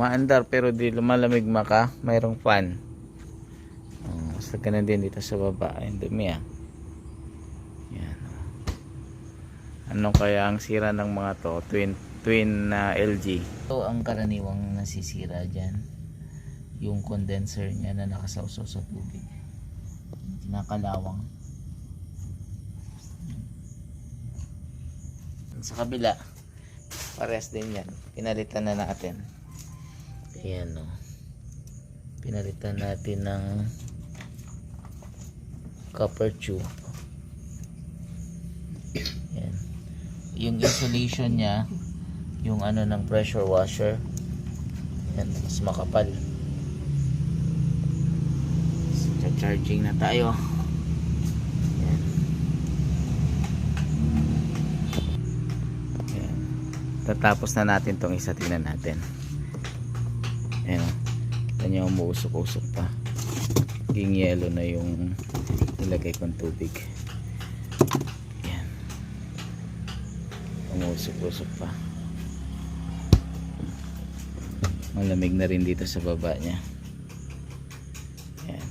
Maandar pero di lumalamig maka. Mayroong fan. Oh, basta ganun din dito sa baba. Ayun, dumi ah. Yan. oh. Ano kaya ang sira ng mga to? Twin, twin na LG. Ito ang karaniwang nasisira dyan. Yung condenser niya na nakasawsaw sa tubig. Kinakalawang. Sa kabila, pares din yan. Pinalitan na natin. Ayan o. Pinalitan natin ng copper tube. Ayan. Yung insulation niya, yung ano ng pressure washer, yan, mas makapal. So, charging na tayo. Ayan. Ayan. Tatapos na natin tong isa tingnan natin. Ayan. Kita nyo umuusok-usok pa. Ging yellow na yung nilagay kong tubig. Ayan. Umuusok-usok pa. Malamig na rin dito sa baba niya. Ayan.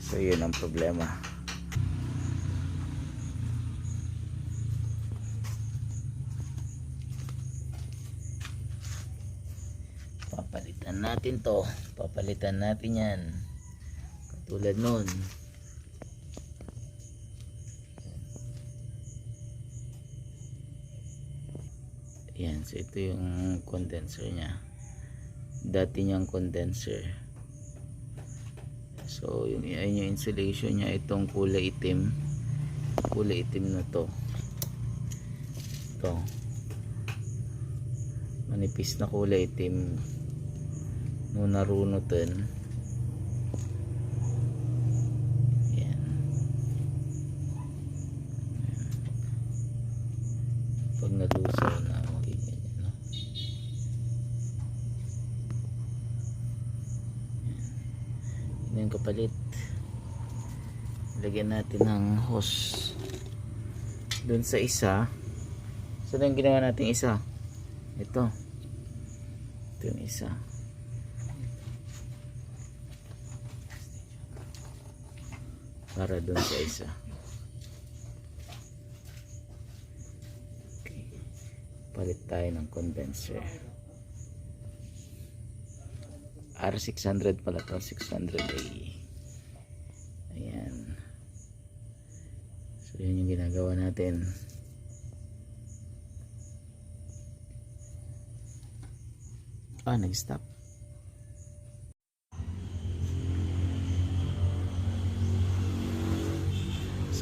So yun ang problema. Papalitan natin to. Papalitan natin yan. Katulad nun. Yan. So ito yung condenser niya. Dati niyang condenser. So yung, yan yung insulation niya. Itong kulay itim. Kulay itim na to. Ito manipis na kulay itim nung narunutan yan pag nalusaw na magiging no? yan yun yung kapalit lagyan natin ng hose dun sa isa. Saan yung ginawa natin isa? Ito. Ito yung isa para doon sa isa. Okay. palit tayo ng condenser. R600 pala to 600A ayan. So yun yung ginagawa natin. Ah, nag-stop.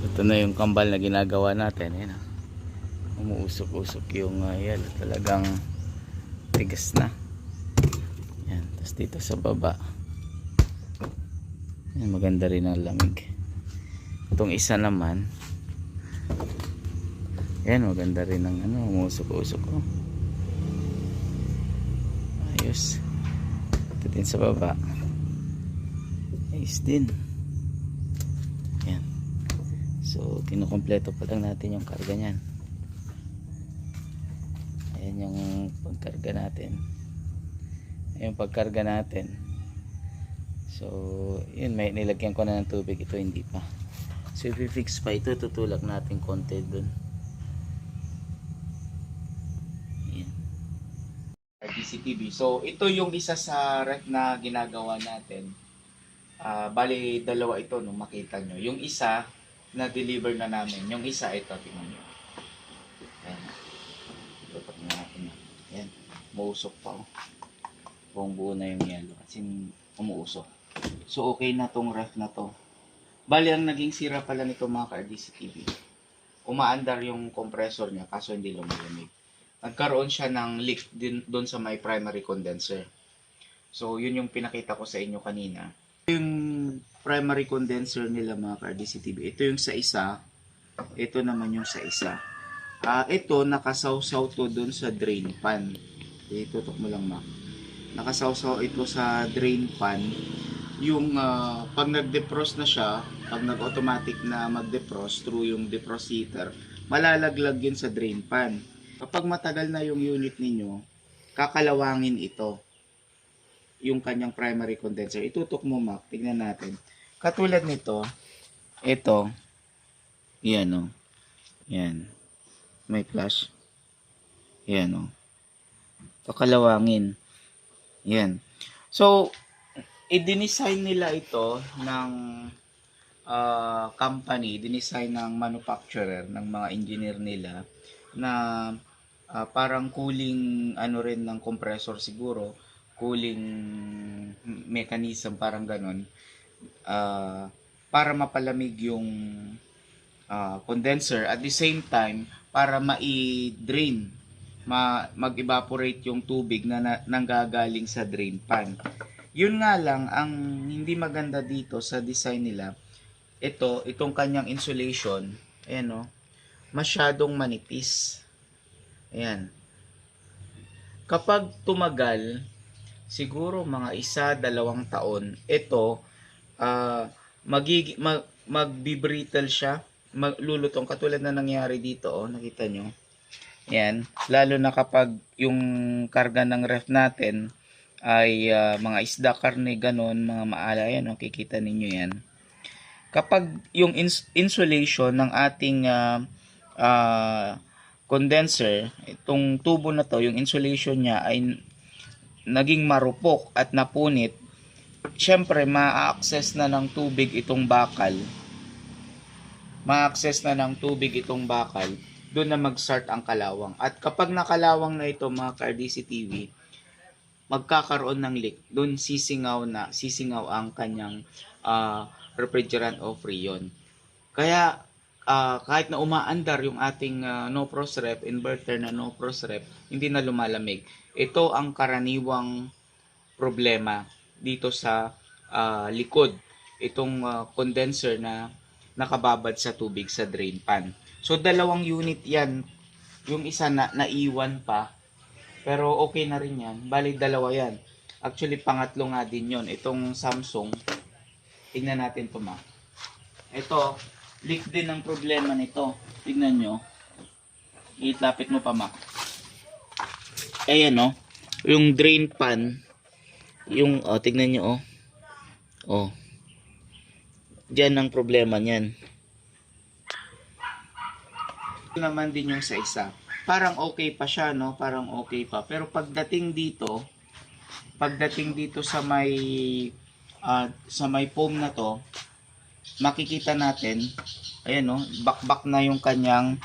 So, ito na yung kambal na ginagawa natin. Yan, ah. Umuusok-usok yung uh, yelo. Talagang tigas na. Yan. Tapos dito sa baba. Yan, maganda rin ang lamig. Itong isa naman. Yan, maganda rin ang ano, umuusok-usok. Oh ayos ito din sa baba ayos din yan so kinukompleto pa lang natin yung karga nyan ayan yung pagkarga natin. Ayan pagkarga natin. So yun may nilagyan ko na ng tubig. Ito hindi pa. So i-fix pa ito. Tutulak natin konti dun. DCTV. So, ito yung isa sa ref na ginagawa natin. Ah, bali, dalawa ito nung makita nyo. Yung isa, na-deliver na namin. Yung isa, ito, tingnan nyo. Ayan. Tutok na natin. Ayan. Muusok pa. Oh. Buong buo na yung yellow. Kasi umuusok. So, okay na tong ref na to. Bali, ang naging sira pala nito mga ka-DCTV. Umaandar yung compressor niya kaso hindi lumalamig nagkaroon siya ng leak din doon sa may primary condenser. So, yun yung pinakita ko sa inyo kanina. Yung primary condenser nila mga ka-DCTV, ito yung sa isa, ito naman yung sa isa. Ah, ito nakasawsaw to doon sa drain pan. Itutok mo lang ma. Nakasawsaw ito sa drain pan. Yung ah, pag nag-defrost na siya, pag nag-automatic na mag-defrost through yung defrost heater, malalaglag yun sa drain pan kapag matagal na yung unit ninyo, kakalawangin ito. Yung kanyang primary condenser. Itutok mo, Mac. Tignan natin. Katulad nito, ito, yan o. Yan. May flash. Yan o. Ito kalawangin. Yan. So, i-design nila ito ng ah, company, dinesign ng manufacturer, ng mga engineer nila na ah, parang cooling ano rin ng compressor siguro, cooling mechanism parang ganon. Ah, para mapalamig yung ah, condenser at the same time para ma-drain ma mag-evaporate yung tubig na, na nanggagaling sa drain pan. Yun nga lang ang hindi maganda dito sa design nila. Ito, itong kanyang insulation, ayan oh, masyadong manipis. Ayan. Kapag tumagal, siguro mga isa, dalawang taon, ito, ah magig mag, magbibrittle siya, maglulutong katulad na nangyari dito, oh, nakita nyo. Yan, lalo na kapag yung karga ng ref natin ay ah, mga isda, karne, ganon, mga maala, yan, oh, kikita ninyo yan. Kapag yung ins- insulation ng ating ah, ah, condenser, itong tubo na to, yung insulation niya ay naging marupok at napunit, syempre ma-access na ng tubig itong bakal. Ma-access na ng tubig itong bakal, doon na mag-start ang kalawang. At kapag nakalawang na ito mga ka-RDC TV, magkakaroon ng leak. Doon sisingaw na, sisingaw ang kanyang ah, refrigerant o freon. Kaya ah, kahit na umaandar yung ating ah, no frost ref, inverter na no frost ref, hindi na lumalamig. Ito ang karaniwang problema dito sa ah, likod. Itong ah, condenser na nakababad sa tubig sa drain pan. So dalawang unit 'yan. Yung isa na naiwan pa. Pero okay na rin 'yan. Bali dalawa 'yan. Actually pangatlo nga din 'yon. Itong Samsung. Tingnan natin 'to, ma. Ito, leak din ang problema nito. Tingnan nyo. Itlapit mo pa, ma. Ayan, oh. Yung drain pan. Yung, oh, tingnan nyo, oh. Oh. Diyan ang problema niyan. naman din yung sa isa. Parang okay pa siya, no? Parang okay pa. Pero pagdating dito, pagdating dito sa may ah, sa may foam na to, makikita natin, ayan no, bakbak na yung kanyang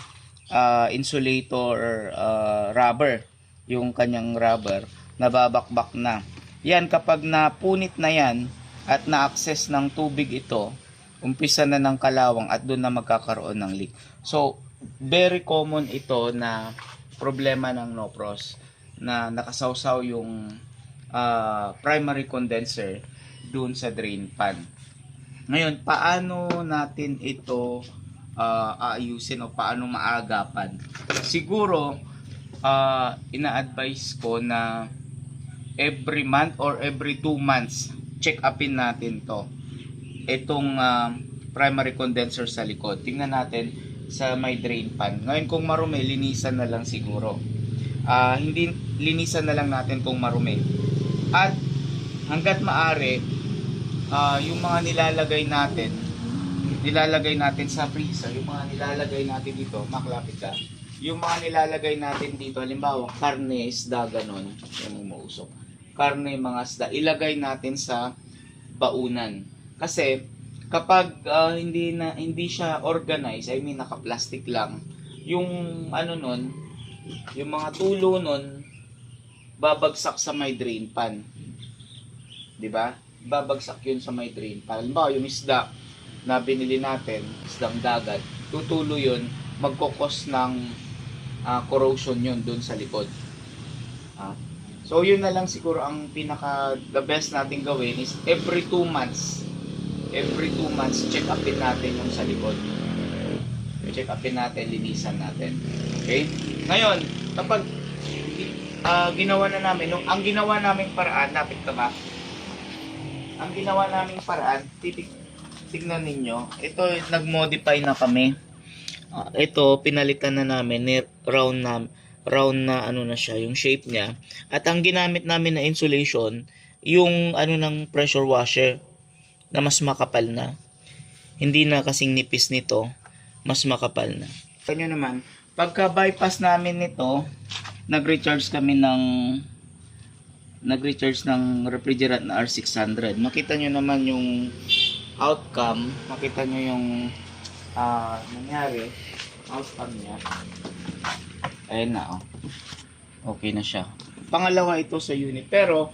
ah, insulator ah, rubber, yung kanyang rubber, nababakbak na. Yan, kapag napunit na yan, at na-access ng tubig ito, umpisa na ng kalawang at doon na magkakaroon ng leak. So, very common ito na problema ng NOPROS na nakasawsaw yung ah, primary condenser doon sa drain pan. Ngayon, paano natin ito ah, aayusin o paano maagapan? Siguro, ah, ina-advise ko na every month or every two months, check upin natin to. Itong ah, primary condenser sa likod. Tingnan natin sa may drain pan. Ngayon, kung marumi, linisan na lang siguro. Ah, hindi linisan na lang natin kung marumi. At hanggat maari, ah, yung mga nilalagay natin, nilalagay natin sa freezer, yung mga nilalagay natin dito, maklapit ka. Yung mga nilalagay natin dito, halimbawa, karne, isda, ganon, yung umuusok. Karne, mga isda, ilagay natin sa baunan. Kasi, kapag ah, hindi na hindi siya organized, I mean naka-plastic lang, yung ano nun, yung mga tulo nun, babagsak sa may drain pan. 'Di ba? Babagsak 'yun sa may drain pan. Halimbawa, yung isda na binili natin, isdang dagat, tutulo 'yun, magkokos ng ah, corrosion 'yun doon sa likod. Ah. So, yun na lang siguro ang pinaka the best natin gawin is every 2 months every 2 months check upin natin yung sa likod. Check upin natin, linisan natin. Okay? Ngayon, kapag ah, ginawa na namin, nung, ang ginawa naming paraan, lapit ka ba? Ang ginawa naming paraan, titig, tignan ninyo, ito, nag-modify na kami. Ah, ito, pinalitan na namin, ni round na, round na ano na siya, yung shape niya. At ang ginamit namin na insulation yung ano ng pressure washer na mas makapal na. Hindi na kasing nipis nito, mas makapal na. Kanya naman, pagka bypass namin nito, nag-recharge kami ng nag-recharge ng refrigerant na R600. Makita nyo naman yung outcome, makita nyo yung ah nangyari, outcome niya. Ayun na, oh. Okay na siya. Pangalawa ito sa unit. Pero,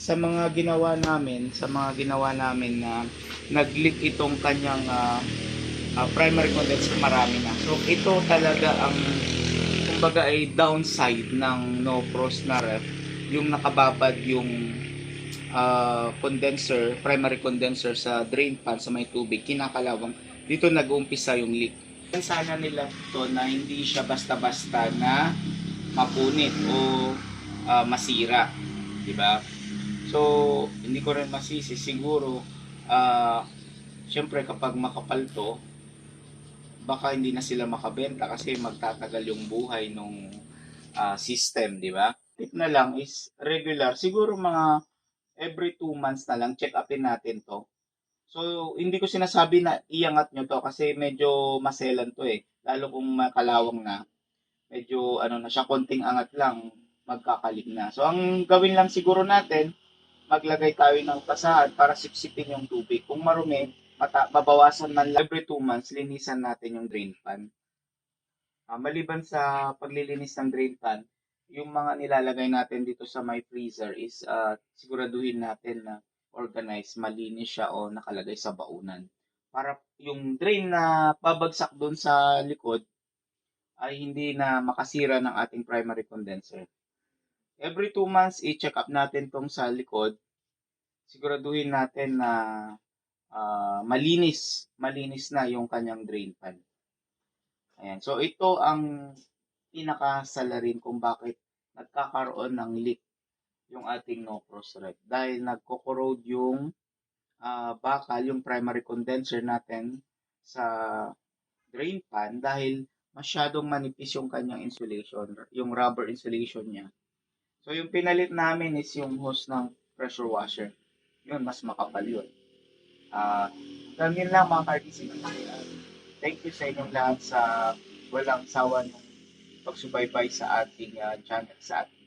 sa mga ginawa namin, sa mga ginawa namin na nag-leak itong kanyang ah, ah, primary condenser, marami na. So, ito talaga ang, kumbaga ay downside ng no frost na ref. Yung nakababad yung ah, condenser, primary condenser sa drain pan sa may tubig, kinakalawang. Dito nag-uumpisa yung leak. Sana nila to na hindi siya basta-basta na mapunit o ah, masira. Di ba? So, hindi ko rin masisi. Siguro, ah, syempre kapag makapal to, baka hindi na sila makabenta kasi magtatagal yung buhay nung ah, system, di ba? Tip na lang is regular. Siguro mga every two months na lang, check upin natin to. So, hindi ko sinasabi na iangat nyo to kasi medyo maselan to eh. Lalo kung makalawang na. Medyo ano na siya, konting angat lang, magkakalig na. So, ang gawin lang siguro natin, maglagay tayo ng basahan para sipsipin yung tubig. Kung marumi, mata, babawasan man lang every two months, linisan natin yung drain pan. Ah, maliban sa paglilinis ng drain pan, yung mga nilalagay natin dito sa my freezer is ah, siguraduhin natin na organized, malinis siya o nakalagay sa baunan. Para yung drain na babagsak doon sa likod ay hindi na makasira ng ating primary condenser. Every two months, i-check up natin tong sa likod. Siguraduhin natin na ah, malinis, malinis na yung kanyang drain pan. Ayan. So, ito ang pinakasalarin kung bakit nagkakaroon ng leak yung ating no frost ref. Dahil nagko-corrode yung ah, bakal, yung primary condenser natin sa drain pan dahil masyadong manipis yung kanyang insulation, yung rubber insulation niya. So, yung pinalit namin is yung hose ng pressure washer. Yun, mas makapal yun. Ah, ganyan lang mga ka-RTC. Thank you sa inyong lahat sa walang sawa ng pagsubaybay sa ating ah, channel, sa ating